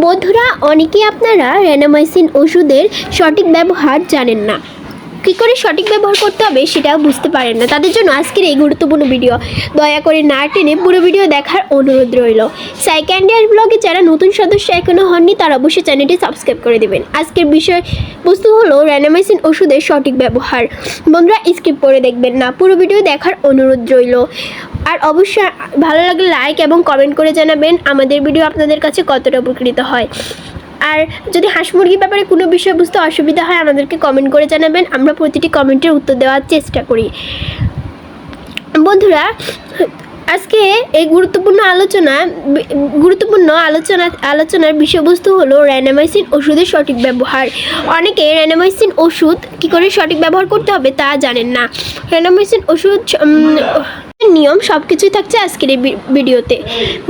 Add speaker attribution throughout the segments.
Speaker 1: বন্ধুরা অনেকে আপনারা র্যানামাইসিন ওষুধের সঠিক ব্যবহার জানেন না। কী করে সঠিক ব্যবহার করতে হবে সেটাও বুঝতে পারেন না। তাদের জন্য আজকের এই গুরুত্বপূর্ণ ভিডিও। দয়া করে না টেনে পুরো ভিডিও দেখার অনুরোধ রইল। সাইক্যান্ডিয়ার ব্লগে যারা নতুন সদস্য এখনও হননি, তারা অবশ্যই চ্যানেলটি সাবস্ক্রাইব করে দেবেন। আজকের বিষয় বস্তু হলো র্যানামাইসিন ওষুধের সঠিক ব্যবহার। বন্ধুরা স্কিপ করে দেখবেন না। পুরো ভিডিও দেখার অনুরোধ রইল। আর অবশ্যই ভালো লাগলে লাইক এবং কমেন্ট করে জানাবেন। আমাদের ভিডিও আপনাদের কাছে কতটা উপকৃত হয়। আর যদি হাঁস মুরগির ব্যাপারে কোনো বিষয় বুঝতে অসুবিধা হয়, আমাদেরকে কমেন্ট করে জানাবেন। আমরা প্রতিটি কমেন্টের উত্তর দেওয়ার চেষ্টা করি। বন্ধুরা, আজকে এই গুরুত্বপূর্ণ আলোচনা গুরুত্বপূর্ণ আলোচনা, আলোচনার বিষয়বস্তু হলো র্যানামাইসিন ওষুধের সঠিক ব্যবহার। অনেকে র্যানামাইসিন ওষুধ কী করে সঠিক ব্যবহার করতে হবে তা জানেন না। র্যানামাইসিন ওষুধ নিয়ম সব কিছুই থাকছে আজকের এই ভিডিওতে।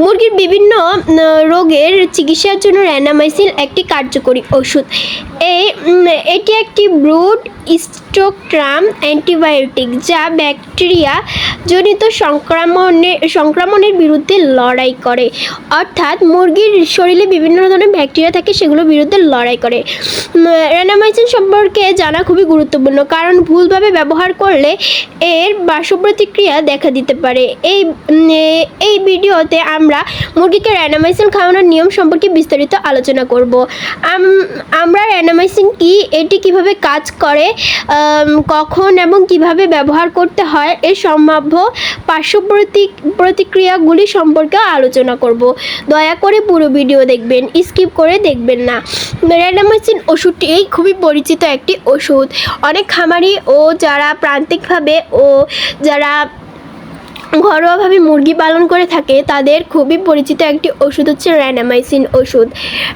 Speaker 1: মুরগির বিভিন্ন রোগের চিকিৎসার জন্য র্যানামাইসিন একটি কার্যকরী ওষুধ। এই এটি একটি ব্রুড স্টোকট্রাম অ্যান্টিবায়োটিক যা ব্যাকটেরিয়া জনিত সংক্রমণের সংক্রমণের বিরুদ্ধে লড়াই করে। অর্থাৎ মুরগির শরীরে বিভিন্ন ধরনের ব্যাকটেরিয়া থাকে, সেগুলোর বিরুদ্ধে লড়াই করে। র্যানামাইসিন সম্পর্কে জানা খুবই গুরুত্বপূর্ণ, কারণ ভুলভাবে ব্যবহার করলে এর পার্শ্ব প্রতিক্রিয়া দেখা দিতে পারে। এই এই ভিডিওতে আমরা মুরগিকে র্যানামাইসিন খাওয়ানোর নিয়ম সম্পর্কে বিস্তারিত আলোচনা করব। আমরা র্যানামাইসিন কি, এটি কীভাবে কাজ করে কখন এবং কীভাবে ব্যবহার করতে হয়, এর সম্ভাব্য পার্শ্ব প্রতি- প্রতিক্রিয়াগুলি সম্পর্কে আলোচনা করব। দয়া করে পুরো ভিডিও দেখবেন, স্কিপ করে দেখবেন না। র্যানামাইসিন ওষুধটি খুবই পরিচিত একটি ওষুধ। অনেক খামারি ও যারা প্রান্তিকভাবে ও যারা ঘরোয়াভাবে মুরগি পালন করে থাকে, তাদের খুবই পরিচিত একটি ওষুধ হচ্ছে র্যানামাইসিন ওষুধ।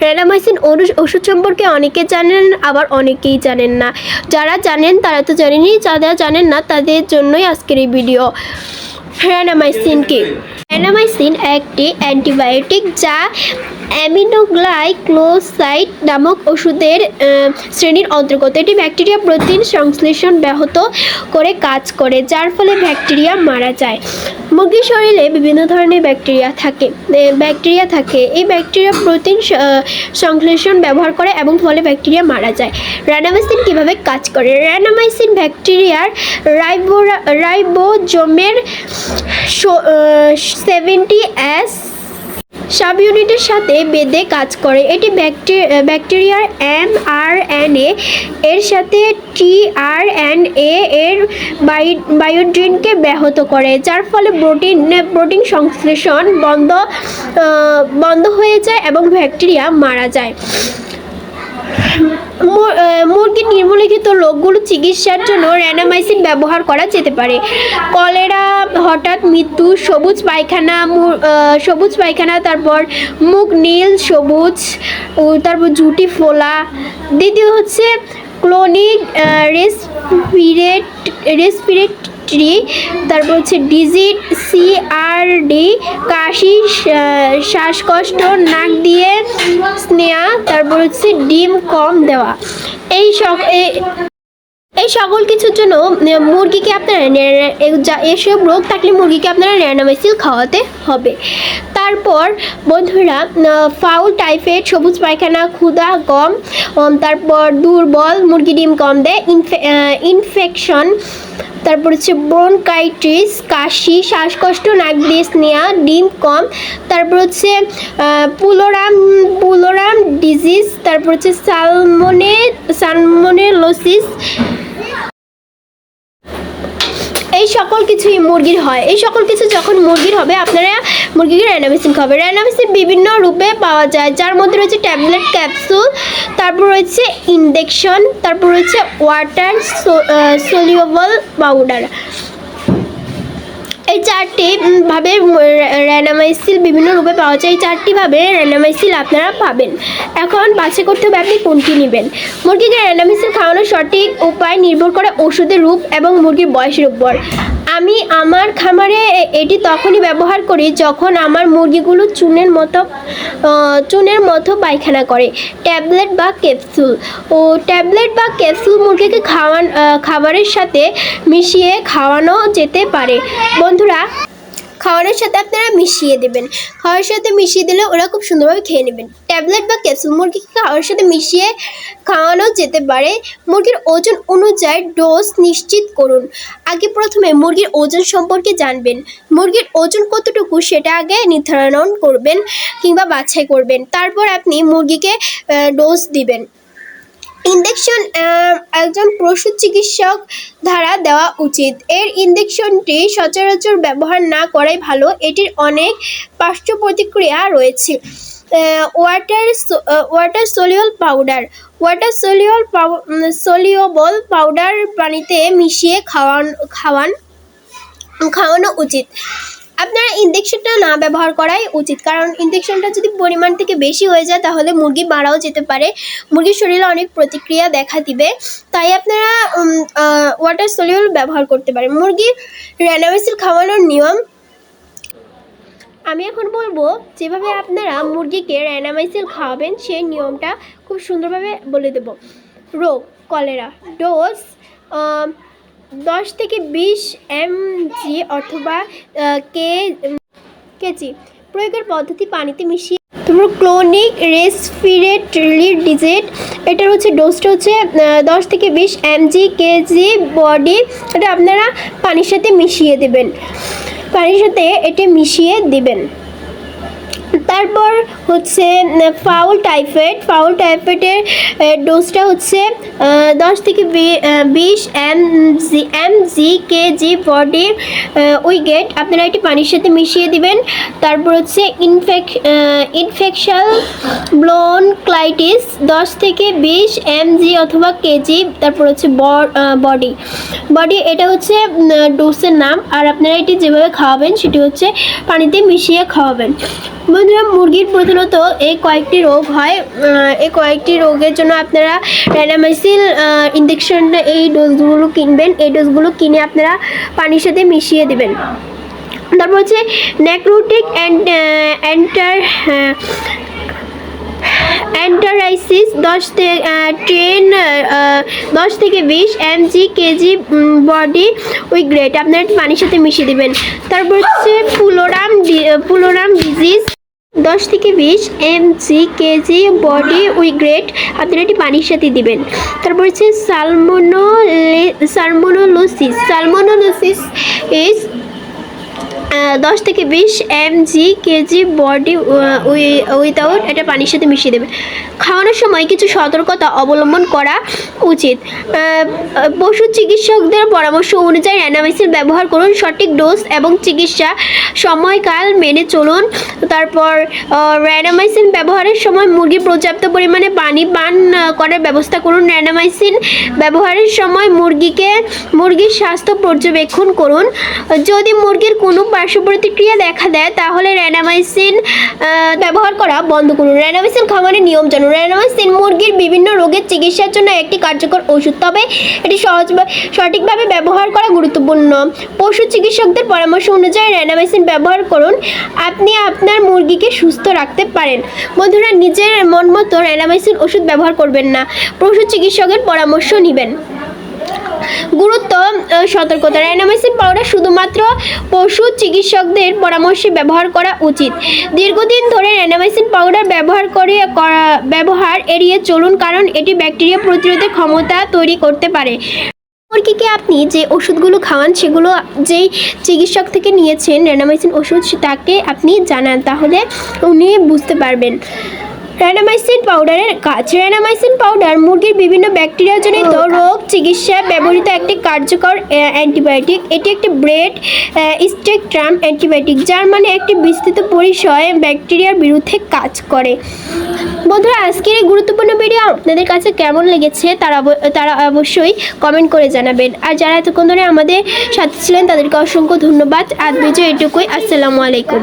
Speaker 1: র্যানামাইসিন ওষুধ সম্পর্কে অনেকে জানেন, আবার অনেকেই জানেন না। যারা জানেন তারা তো জানেনই, যারা জানেন না তাদের জন্যই আজকের এই ভিডিও র্যানামাইসিন কি। একটি অ্যান্টিবায়োটিক যা অ্যামিনোগ্লাইক্লোসাইড নামক ওষুধের শ্রেণির অন্তর্গত। এটি ব্যাকটেরিয়া প্রোটিন সংশ্লেষণ ব্যাহত করে কাজ করে, যার ফলে ব্যাকটেরিয়া মারা যায়। মুরগির শরীরে বিভিন্ন ধরনের ব্যাকটেরিয়া থাকে ব্যাকটেরিয়া থাকে। এই ব্যাকটেরিয়া প্রোটিন সংশ্লেষণ ব্যবহার করে এবং ফলে ব্যাকটেরিয়া মারা যায়। র্যানামাইসিন কীভাবে কাজ করে? র্যানামাইসিন ব্যাকটেরিয়ার রাইবো রাইবোজোমের সেভেন্টি এস সাব ইউনিটের সাথে বেদে কাজ করে। এটি ব্যাকটে- ব্যাকটেরিয়ার এম আর এন এ এর সাথে টি আর এন এ এর বায়োড্রিনকে ব্যাহত করে, যার ফলে প্রোটিন প্রোটিন সংশ্লেষণ বন্ধ বন্ধ হয়ে যায় এবং ব্যাকটেরিয়া মারা যায়। মুরগির নিম্নলিখিত রোগগুলো চিকিৎসার জন্য র্যানামাইসিন ব্যবহার করা যেতে পারে। কলেরা, হঠাৎ মৃত্যু, সবুজ পায়খানা সবুজ পায়খানা, তারপর মুখ নীল, সবুজ তারপর জুটি ফোলা। দ্বিতীয় হচ্ছে ক্লোনিক রেসপিরেট রেসপিরেট রেসপিরেটরি তারপর হচ্ছে ডিজিট সিআরডি কাশি শ্বাসকষ্ট, নাক দিয়ে স্নেহা, তারপর হচ্ছে ডিম কম দেওয়া। এই সব এই সকল কিছুর জন্য মুরগিকে আপনারা এসব রোগ থাকলে মুরগিকে আপনারা র্যানামাইসিল খাওয়াতে হবে। তারপর, বন্ধুরা ফাউল টাইফয়েড সবুজ পায়খানা, ক্ষুধা কম তারপর দুর্বল, মুরগি ডিম কম দেয়, ইনফে- ইনফেকশন তারপর হচ্ছে ব্রনকাইটিস কাশি, শ্বাসকষ্ট, নাক দিয়ে ডিম কম, তারপর হচ্ছে পুলোরাম পুলোরাম ডিজিজ তারপর হচ্ছে সালমনে, সালমোনেলোসিস এই সকল কিছুই মুরগির হয়। এই সকল কিছু যখন মুরগির হবে, আপনারা মুরগিকে র্যানামেসিন খাবে। র্যানামেসিন বিভিন্ন রূপে পাওয়া যায়। যার মধ্যে রয়েছে ট্যাবলেট ক্যাপসুল তারপর রয়েছে ইনজেকশন তারপর রয়েছে ওয়াটার সলিউবল পাউডার এই চারটি ভাবে র্যানামাইসিল বিভিন্ন রূপে পাওয়া যায়। এই চারটি ভাবে র্যানামাইসিল আপনারা পাবেন। এখন বাছাই করতে হবে আপনি কোনটি নেবেন। মুরগিকে র্যান্ডামাইসিল খাওয়ানোর সঠিক উপায় নির্ভর করে ওষুধের রূপ এবং মুরগির বয়সের উপর। আমি আমার খামারে এটি তখনই ব্যবহার করি যখন আমার মুরগিগুলো চুনের মতো চুনের মতো পায়খানা করে। ট্যাবলেট বা ক্যাপসুল। ও ট্যাবলেট বা ক্যাপসুল মুরগিকে খাওয়ান খাবারের সাথে মিশিয়ে খাওয়ানো যেতে পারে। বন্ধুরা খাওয়ানোর সাথে আপনারা মিশিয়ে দেবেন। খাওয়ার সাথে মিশিয়ে দিলে ওরা খুব সুন্দরভাবে খেয়ে নেবেন। ট্যাবলেট বা ক্যাপসুল মুরগিকে খাওয়ার সাথে মিশিয়ে খাওয়ানো যেতে পারে। মুরগির ওজন অনুযায়ী ডোজ নিশ্চিত করুন। আগে প্রথমে মুরগির ওজন সম্পর্কে জানবেন। মুরগির ওজন কতটুকু সেটা আগে নির্ধারণ করবেন কিংবা বাছাই করবেন। তারপর আপনি মুরগিকে ডোজ দিবেন। ইঞ্জেকশন একজন পশু চিকিৎসক দ্বারা দেওয়া উচিত। এর ইঞ্জেকশনটি সচরাচর ব্যবহার না করাই ভালো। এটির অনেক পার্শ্ব প্রতিক্রিয়া রয়েছে water water soluble powder water soluble soluble powder পানিতে মিশিয়ে খাওয়ান খাওয়ান, খাওয়ানো উচিত। আপনারা ইঞ্জেকশনটা না ব্যবহার করাই উচিত। কারণ ইঞ্জেকশনটা যদি পরিমাণ থেকে বেশি হয়ে যায়, তাহলে মুরগি মারাও যেতে পারে। মুরগির শরীরে অনেক প্রতিক্রিয়া দেখা দিবে। তাই আপনারা ওয়াটার সলিউল ব্যবহার করতে পারেন। মুরগির র্যানামেসিল খাওয়ানোর নিয়ম আমি এখন বলব, যেভাবে আপনারা মুরগিকে র্যানামাইসিল খাওয়াবেন, সেই নিয়মটা খুব সুন্দরভাবে বলে দেব। রোগ, কলেরা, ডোজ দশ থেকে বিশ এমজি অথবা কে কেজি প্রয়োগের পদ্ধতি পানিতে মিশিয়ে তারপর ক্লোনিক রেসপিরেটরি ডিজিট, এটার হচ্ছে ডোজটা হচ্ছে দশ থেকে বিশ এমজি কেজি বডি, এটা আপনারা পানির সাথে মিশিয়ে দেবেন। পানির সাথে এটা মিশিয়ে দিবেন। তারপর হচ্ছে ফাউল টাইফয়েড ফাউল টাইফয়েডের ডোজটা হচ্ছে দশ থেকে বিশ M, G M G KG body weight আপনারা এটি পানির সাথে মিশিয়ে দিবেন। তারপর হচ্ছে ইনফেক ইনফেকশাল ব্লোন ক্লাইটিস দশ থেকে বিশ এম জি অথবা কেজি, তারপর হচ্ছে বডি বডি এটা হচ্ছে ডোসের নাম, আর আপনারা এটি যেভাবে খাওয়াবেন, সেটি হচ্ছে পানিতে মিশিয়ে খাওয়াবেন। বন্ধুরা মুরগির প্রধানত এই কয়েকটি রোগ হয় এই কয়েকটি রোগের জন্য আপনারা র্যানামাইসিল ইঞ্জেকশনটা এই ডোজগুলো কিনবেন। এই ডোজগুলো কিনে আপনারা পানির সাথে মিশিয়ে দেবেন। তারপর হচ্ছে নেক্রোটিক অ্যান্টার অ্যান্টারাইসিস দশ থেকে ট্রেন দশ থেকে বিশ জি কেজি বডি উই গ্রেট আপনারা পানির সাথে মিশিয়ে দেবেন। তারপর হচ্ছে পুলোরাম পুলোরাম ডিজিজ দশ থেকে বিশ এম জি কেজি বডি উই গ্রেট আপনারা এটি পানির সাথে দিবেন। তারপর হচ্ছে সালমোনো সালমোনোলোসিস। সালমোনোলোসিস ইজ দশ থেকে বিশ জি কেজি বডি উইদাউট এটা পানির সাথে মিশিয়ে দেবে। খাওয়ানোর সময় কিছু সতর্কতা অবলম্বন করা উচিত। পশু চিকিৎসকদের পরামর্শ অনুযায়ী অ্যানামাইসিন ব্যবহার করুন সঠিক ডোজ এবং চিকিৎসা সময়কাল মেনে চলুন। তারপর র্যানামাইসিন ব্যবহারের সময় মুরগি পর্যাপ্ত পরিমাণে পানি পান করার ব্যবস্থা করুন। র্যানামাইসিন ব্যবহারের সময় মুরগিকে, মুরগির স্বাস্থ্য পর্যবেক্ষণ করুন। যদি মুরগির কোনো পার্শ্ব প্রতিক্রিয়া দেখা দেয়, তাহলে র্যানামাইসিন ব্যবহার করা বন্ধ করুন। র্যানামাইসিন খাবারের নিয়ম জানুন। র্যানামাইসিন মুরগির বিভিন্ন রোগের চিকিৎসার জন্য একটি কার্যকর ওষুধ, তবে এটি সহজ সঠিকভাবে ব্যবহার করা গুরুত্বপূর্ণ। পশু চিকিৎসকদের পরামর্শ অনুযায়ী র্যানামাইসিন ব্যবহার করুন। আপনি আপনার মুরগিকে সুস্থ রাখতে পারেন। বন্ধুরা, নিজের মন মতো র্যানামাইসিন ওষুধ ব্যবহার করবেন না। পশু চিকিৎসকের পরামর্শ নেবেন। গুরুত্ব সতর্কতা। র্যানামাইসিন পাউডার শুধুমাত্র পশু চিকিৎসকদের পরামর্শে ব্যবহার করা উচিত। দীর্ঘদিন ধরে র্যানামাইসিন পাউডার ব্যবহার করে, করা, ব্যবহার এড়িয়ে চলুন কারণ এটি ব্যাকটেরিয়া প্রতিরোধের ক্ষমতা তৈরি করতে পারে। মুরগিকে আপনি যে ওষুধগুলো খাওয়ান, সেগুলো যেই চিকিৎসক থেকে নিয়েছেন র্যানামাইসিন ওষুধ, তাকে আপনি জানান, তাহলে উনি বুঝতে পারবেন। র্যানামাইসিন পাউডারের কাজ র্যানামাইসিন পাউডার মুরগির বিভিন্ন ব্যাকটেরিয়াজনিত রোগ চিকিৎসায় ব্যবহৃত একটি কার্যকর অ্যান্টিবায়োটিক এটি একটি ব্রেড স্টেকট্রাম অ্যান্টিবায়োটিক যার মানে একটি বিস্তৃত পরিসরে ব্যাকটেরিয়ার বিরুদ্ধে কাজ করে। বন্ধুরা আজকের এই গুরুত্বপূর্ণ ভিডিও আপনাদের কাছে কেমন লেগেছে তারা তারা অবশ্যই কমেন্ট করে জানাবেন। আর যারা এতক্ষণ ধরে আমাদের সাথে ছিলেন তাদেরকে অসংখ্য ধন্যবাদ। আজ ভিডিও এটুকুই। আসসালামু আলাইকুম।